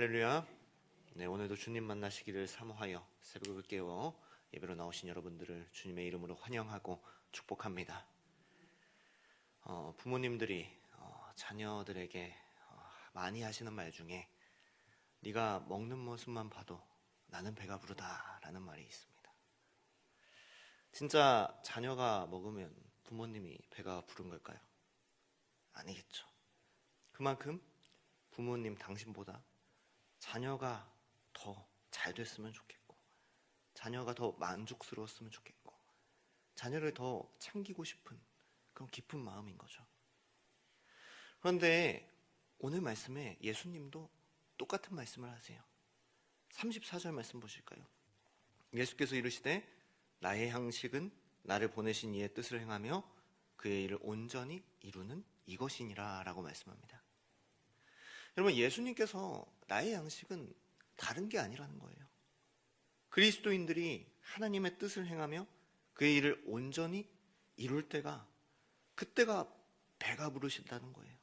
할렐루야. 네, 오늘도 주님 만나시기를 사모하여 새벽을 깨워 예배로 나오신 여러분들을 주님의 이름으로 환영하고 축복합니다. 어, 부모님들이 어, 자녀들에게 어, 많이 하시는 말 중에 네가 먹는 모습만 봐도 나는 배가 부르다라는 말이 있습니다. 진짜 자녀가 먹으면 부모님이 배가 부른 걸까요? 아니겠죠. 그만큼 부모님 당신보다 자녀가 더 잘 됐으면 좋겠고, 자녀가 더 만족스러웠으면 좋겠고, 자녀를 더 챙기고 싶은 그런 깊은 마음인 거죠. 그런데 오늘 말씀에 예수님도 똑같은 말씀을 하세요. 34절 말씀 보실까요? 예수께서 이르시되 나의 양식은 나를 보내신 이의 뜻을 행하며 그의 일을 온전히 이루는 이것이니라 라고 말씀합니다. 여러분 예수님께서 나의 양식은 다른 게 아니라는 거예요. 그리스도인들이 하나님의 뜻을 행하며 그의 일을 온전히 이룰 때가 그때가 배가 부르신다는 거예요.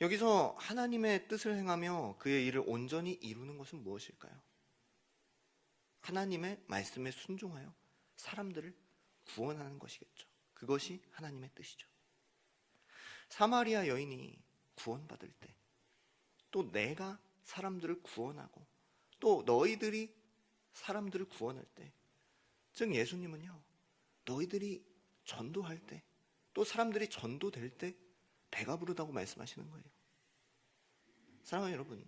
여기서 하나님의 뜻을 행하며 그의 일을 온전히 이루는 것은 무엇일까요? 하나님의 말씀에 순종하여 사람들을 구원하는 것이겠죠. 그것이 하나님의 뜻이죠. 사마리아 여인이 구원받을 때, 또 내가 사람들을 구원하고, 또 너희들이 사람들을 구원할 때, 즉 예수님은요, 너희들이 전도할 때, 또 사람들이 전도될 때 배가 부르다고 말씀하시는 거예요. 사랑하는 여러분,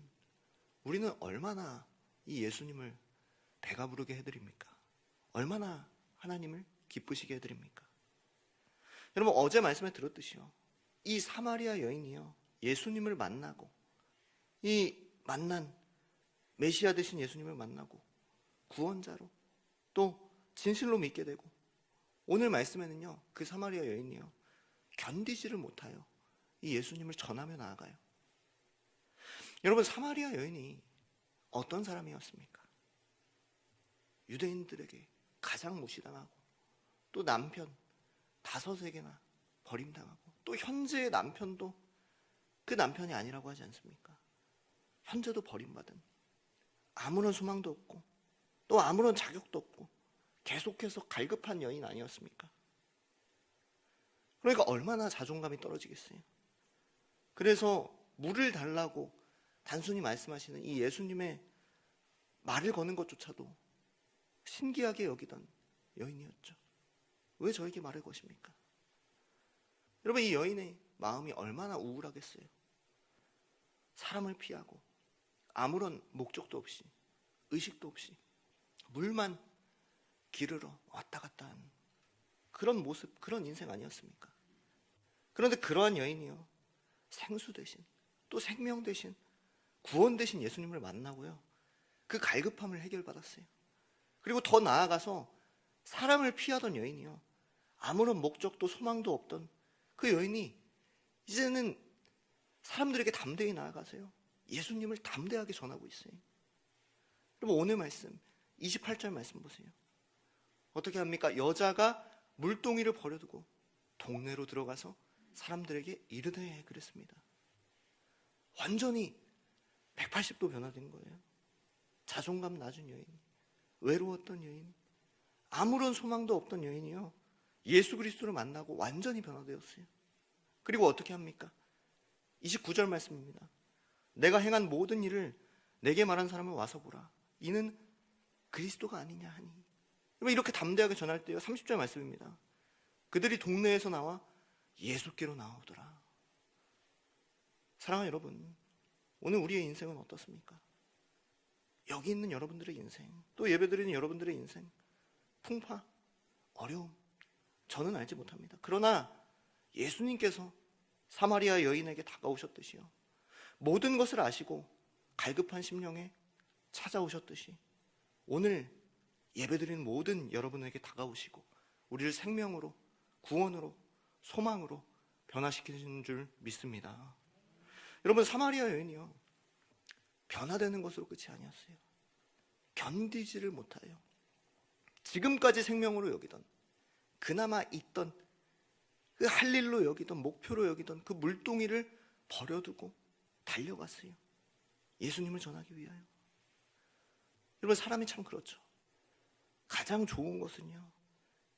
우리는 얼마나 이 예수님을 배가 부르게 해드립니까? 얼마나 하나님을 기쁘시게 해드립니까? 여러분 어제 말씀에 들었듯이요. 이 사마리아 여인이요. 예수님을 만나고 이 만난 메시아 되신 예수님을 만나고 구원자로 또 진실로 믿게 되고 오늘 말씀에는요. 그 사마리아 여인이요. 견디지를 못하여 이 예수님을 전하며 나아가요. 여러분 사마리아 여인이 어떤 사람이었습니까? 유대인들에게 가장 무시당하고 또 남편 다섯에게나 버림당하고 또 현재의 남편도 그 남편이 아니라고 하지 않습니까? 현재도 버림받은 아무런 소망도 없고 또 아무런 자격도 없고 계속해서 갈급한 여인 아니었습니까? 그러니까 얼마나 자존감이 떨어지겠어요. 그래서 물을 달라고 단순히 말씀하시는 이 예수님의 말을 거는 것조차도 신기하게 여기던 여인이었죠. 왜 저에게 말을 거십니까? 여러분, 이 여인의 마음이 얼마나 우울하겠어요. 사람을 피하고 아무런 목적도 없이 의식도 없이 물만 기르러 왔다 갔다 하는 그런 모습, 그런 인생 아니었습니까? 그런데 그러한 여인이요. 생수 대신 또 생명 대신 구원 대신 예수님을 만나고요. 그 갈급함을 해결받았어요. 그리고 더 나아가서 사람을 피하던 여인이요. 아무런 목적도 소망도 없던 그 여인이 이제는 사람들에게 담대히 나아가세요. 예수님을 담대하게 전하고 있어요. 여러분 오늘 말씀 28절 말씀 보세요. 어떻게 합니까? 여자가 물동이를 버려두고 동네로 들어가서 사람들에게 이르되 그랬습니다. 완전히 180도 변화된 거예요. 자존감 낮은 여인, 외로웠던 여인, 아무런 소망도 없던 여인이요. 예수 그리스도를 만나고 완전히 변화되었어요. 그리고 어떻게 합니까? 29절 말씀입니다. 내가 행한 모든 일을 내게 말한 사람을 와서 보라. 이는 그리스도가 아니냐 하니. 이렇게 담대하게 전할 때요. 30절 말씀입니다. 그들이 동네에서 나와 예수께로 나오더라. 사랑하는 여러분, 오늘 우리의 인생은 어떻습니까? 여기 있는 여러분들의 인생, 또 예배드리는 여러분들의 인생, 풍파, 어려움, 저는 알지 못합니다. 그러나 예수님께서 사마리아 여인에게 다가오셨듯이요. 모든 것을 아시고 갈급한 심령에 찾아오셨듯이 오늘 예배드리는 모든 여러분에게 다가오시고 우리를 생명으로, 구원으로, 소망으로 변화시키는 줄 믿습니다. 여러분, 사마리아 여인이요. 변화되는 것으로 끝이 아니었어요. 견디지를 못하여 지금까지 생명으로 여기던 그나마 있던 그 할 일로 여기던 목표로 여기던 그 물동이를 버려두고 달려갔어요. 예수님을 전하기 위하여. 여러분 사람이 참 그렇죠. 가장 좋은 것은요.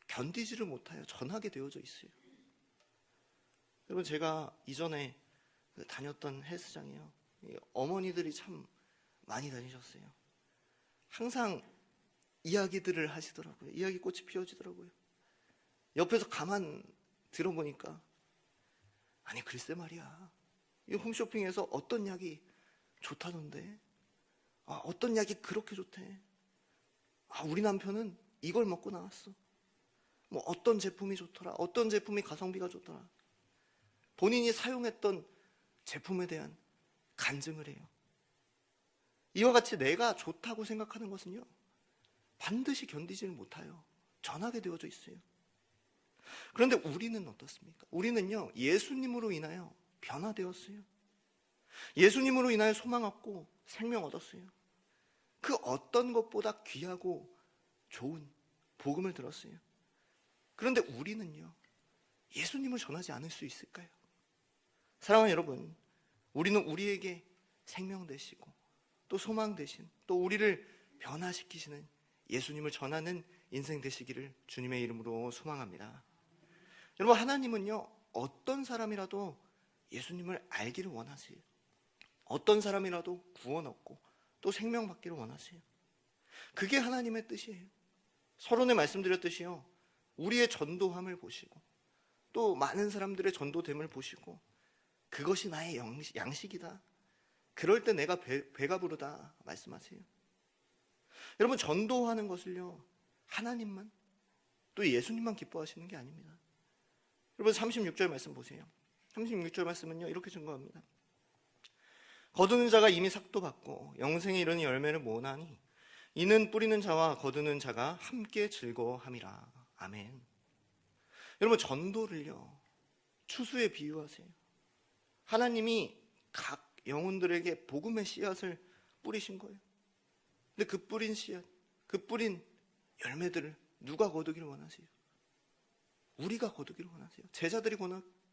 견디지를 못하여 전하게 되어져 있어요. 여러분 제가 이전에 그 다녔던 헬스장이요. 이 어머니들이 참 많이 다니셨어요. 항상 이야기들을 하시더라고요. 이야기 꽃이 피어지더라고요. 옆에서 가만 들어보니까 아니 글쎄 말이야. 이 홈쇼핑에서 어떤 약이 좋다던데. 아, 어떤 약이 그렇게 좋대. 아, 우리 남편은 이걸 먹고 나왔어. 뭐 어떤 제품이 좋더라. 어떤 제품이 가성비가 좋더라. 본인이 사용했던 제품에 대한 간증을 해요. 이와 같이 내가 좋다고 생각하는 것은요. 반드시 견디지를 못하여 전하게 되어져 있어요. 그런데 우리는 어떻습니까? 우리는요, 예수님으로 인하여 변화되었어요. 예수님으로 인하여 소망 얻고 생명 얻었어요. 그 어떤 것보다 귀하고 좋은 복음을 들었어요. 그런데 우리는요, 예수님을 전하지 않을 수 있을까요? 사랑하는 여러분, 우리는 우리에게 생명 되시고 또 소망 되신 또 우리를 변화시키시는 예수님을 전하는 인생 되시기를 주님의 이름으로 소망합니다. 여러분, 하나님은요, 어떤 사람이라도 예수님을 알기를 원하세요. 어떤 사람이라도 구원 얻고 또 생명 받기를 원하세요. 그게 하나님의 뜻이에요. 서론에 말씀드렸듯이요. 우리의 전도함을 보시고 또 많은 사람들의 전도됨을 보시고 그것이 나의 양식, 이다 그럴 때 내가 배, 배가 부르다 말씀하세요. 여러분 전도하는 것을요. 하나님만 또 예수님만 기뻐하시는 게 아닙니다. 여러분 36절 말씀 보세요. 36절 말씀은요. 이렇게 증거합니다. 거두는 자가 이미 삭도 받고 영생에 이르는 열매를 모으나니 이는 뿌리는 자와 거두는 자가 함께 즐거워함이라. 아멘. 여러분 전도를요. 추수에 비유하세요. 하나님이 각 영혼들에게 복음의 씨앗을 뿌리신 거예요. 근데 그 뿌린 씨앗, 그 뿌린 열매들을 누가 거두기를 원하세요? 우리가 거두기를 원하세요. 제자들이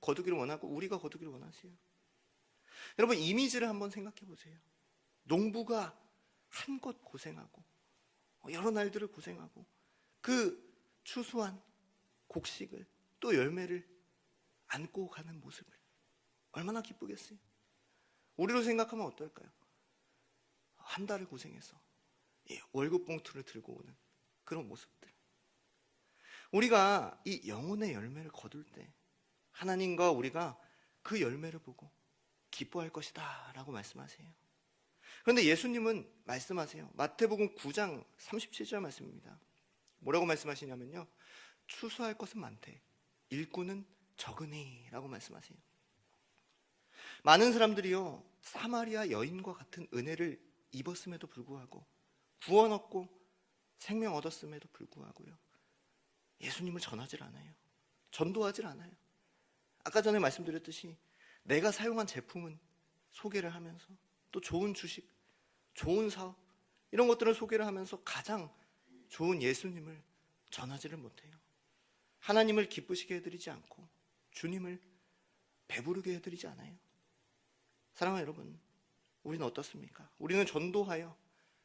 거두기를 원하고 우리가 거두기를 원하세요. 여러분 이미지를 한번 생각해 보세요. 농부가 한껏 고생하고 여러 날들을 고생하고 그 추수한 곡식을 또 열매를 안고 가는 모습을 얼마나 기쁘겠어요. 우리로 생각하면 어떨까요? 한 달을 고생해서 월급 봉투를 들고 오는 그런 모습들. 우리가 이 영혼의 열매를 거둘 때 하나님과 우리가 그 열매를 보고 기뻐할 것이다 라고 말씀하세요. 그런데 예수님은 말씀하세요. 마태복음 9장 37절 말씀입니다. 뭐라고 말씀하시냐면요. 추수할 것은 많대. 일꾼은 적으니 라고 말씀하세요. 많은 사람들이요. 사마리아 여인과 같은 은혜를 입었음에도 불구하고 구원 얻고 생명 얻었음에도 불구하고요. 예수님을 전하질 않아요. 전도하질 않아요. 아까 전에 말씀드렸듯이 내가 사용한 제품은 소개를 하면서 또 좋은 주식, 좋은 사업 이런 것들을 소개를 하면서 가장 좋은 예수님을 전하지를 못해요. 하나님을 기쁘시게 해드리지 않고 주님을 배부르게 해드리지 않아요. 사랑하는 여러분, 우리는 어떻습니까? 우리는 전도하여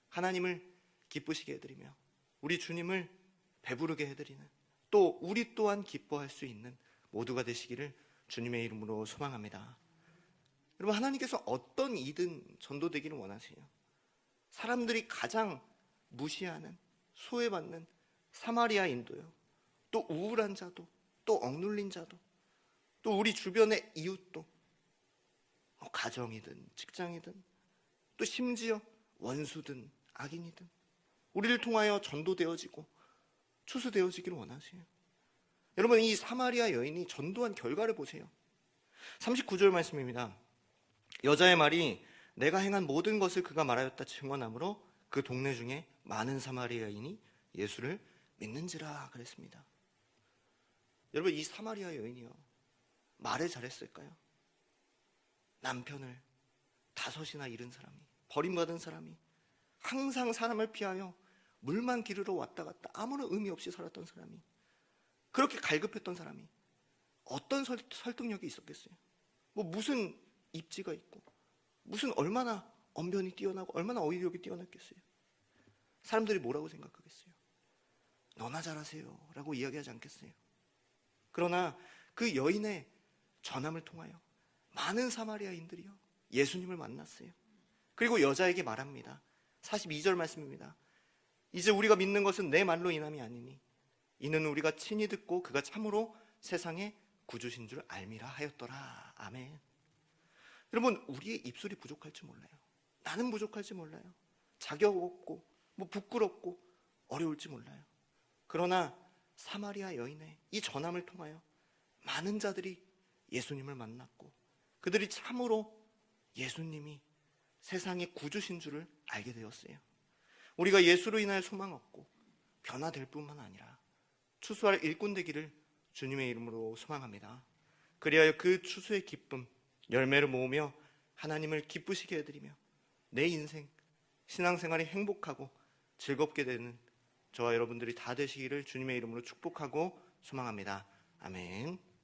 하나님을 기쁘시게 해드리며 우리 주님을 배부르게 해드리는 또 우리 또한 기뻐할 수 있는 모두가 되시기를 주님의 이름으로 소망합니다. 여러분 하나님께서 어떤 이든 전도되기를 원하세요. 사람들이 가장 무시하는 소외받는 사마리아인도요. 또 우울한 자도 또 억눌린 자도 또 우리 주변의 이웃도 뭐 가정이든 직장이든 또 심지어 원수든 악인이든 우리를 통하여 전도되어지고 추수되어지기를 원하세요. 여러분 이 사마리아 여인이 전도한 결과를 보세요. 39절 말씀입니다. 여자의 말이 내가 행한 모든 것을 그가 말하였다 증언하므로 그 동네 중에 많은 사마리아인이 예수를 믿는지라 그랬습니다. 여러분 이 사마리아 여인이요 말을 잘했을까요? 남편을 다섯이나 잃은 사람이 버림받은 사람이 항상 사람을 피하여 물만 기르러 왔다 갔다 아무런 의미 없이 살았던 사람이 그렇게 갈급했던 사람이 어떤 설득력이 있었겠어요? 뭐 무슨 입지가 있고 무슨 얼마나 언변이 뛰어나고 얼마나 어휘력이 뛰어났겠어요. 사람들이 뭐라고 생각하겠어요? 너나 잘하세요. 라고 이야기하지 않겠어요. 그러나 그 여인의 전함을 통하여 많은 사마리아인들이요. 예수님을 만났어요. 그리고 여자에게 말합니다. 42절 말씀입니다. 이제 우리가 믿는 것은 내 말로 인함이 아니니 이는 우리가 친히 듣고 그가 참으로 세상의 구주신 줄 알미라 하였더라. 아멘. 여러분, 우리의 입술이 부족할지 몰라요. 나는 부족할지 몰라요. 자격 없고, 뭐 부끄럽고, 어려울지 몰라요. 그러나 사마리아 여인의 이 전함을 통하여 많은 자들이 예수님을 만났고, 그들이 참으로 예수님이 세상의 구주신 줄을 알게 되었어요. 우리가 예수로 인하여 소망 얻고 변화될 뿐만 아니라 추수할 일꾼 되기를 주님의 이름으로 소망합니다. 그리하여 그 추수의 기쁨, 열매를 모으며 하나님을 기쁘시게 해드리며 내 인생, 신앙생활이 행복하고 즐겁게 되는 저와 여러분들이 다 되시기를 주님의 이름으로 축복하고 소망합니다. 아멘.